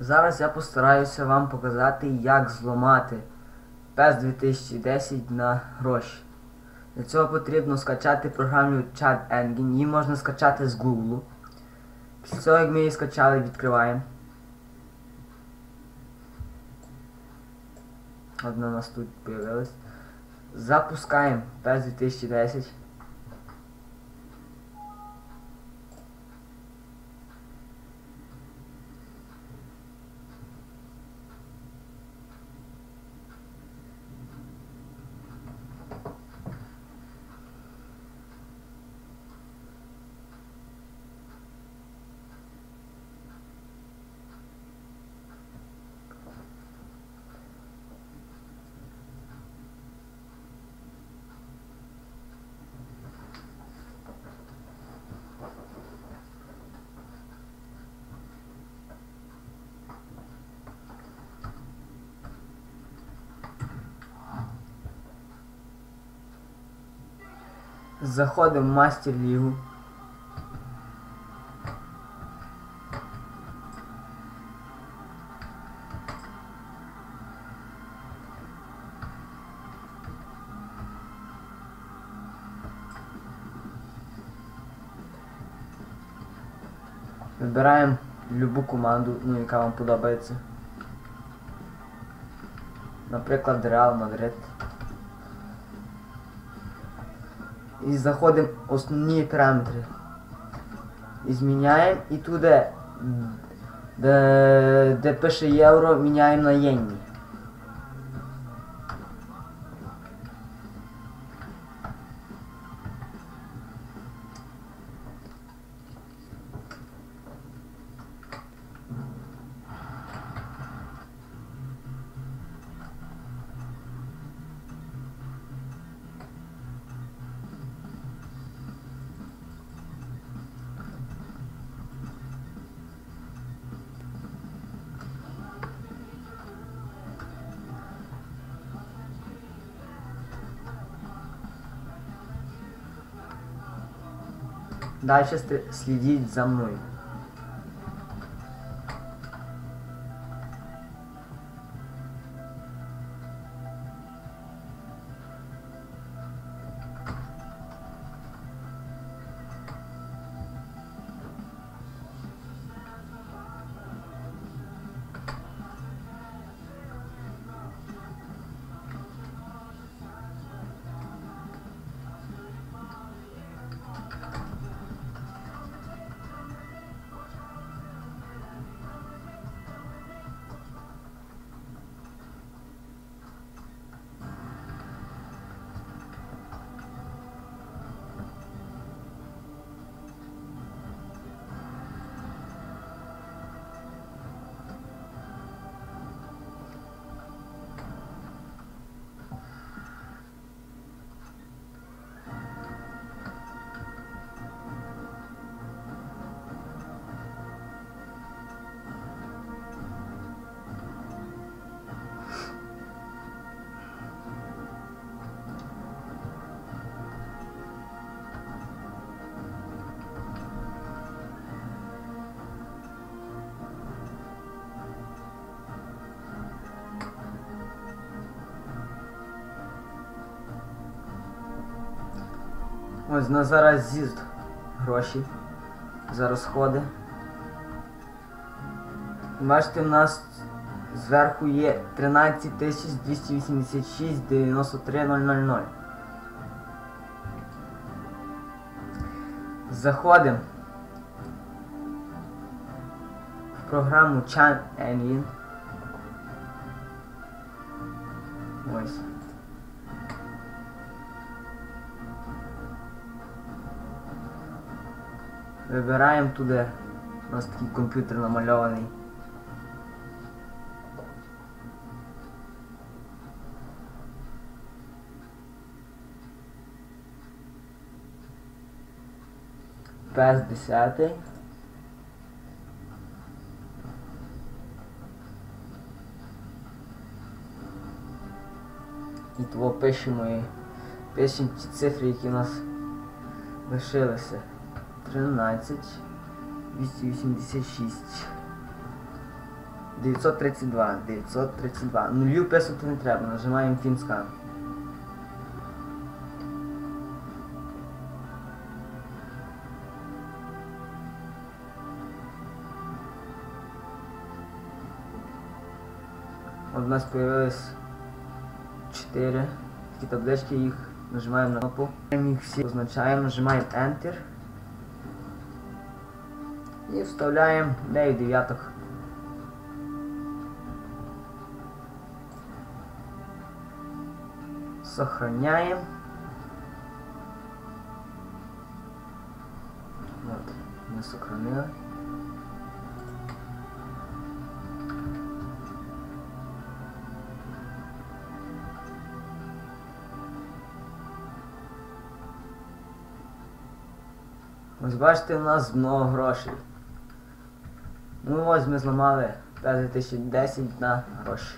Зараз я постараюся вам показати, як зламати PES 2010 на гроші. Для цього потрібно скачати програму Chat Engine. Її можна скачати з Google. Після цього, як ми її скачали, відкриваємо. От вона у нас тут появилась. Запускаємо PES 2010. Заходимо в Мастер Лігу. Вибираємо любу команду, ну яка вам подобається. Наприклад, Реал Мадрид. І заходимо в основні параметри. І зміняємо і туди, де, де пише євро, міняємо на єнні. Дальше следить за мной. Ось на зараз з'їзд гроші за розходи. Бачите, в нас зверху є 13 286 93 000. Заходимо в програму Chan Engine. Ось. Вибираємо туди. У нас такий комп'ютер намальований. Пес 10. І того пишемо і пишемо ті цифри, які у нас лишилися. 13 286 932, 932. Нулю писати не треба, нажимаємо фінскан. От у нас появилось 4 такі таблички, їх нажимаємо на кнопку. Їх всі позначаємо, нажимаємо Enter. І вставляємо 9 дев'яток. Сохраняем. Вот, мы сохранили. Ось бачите, у нас много грошей. Ну ось ми зламали 2010 на гроші.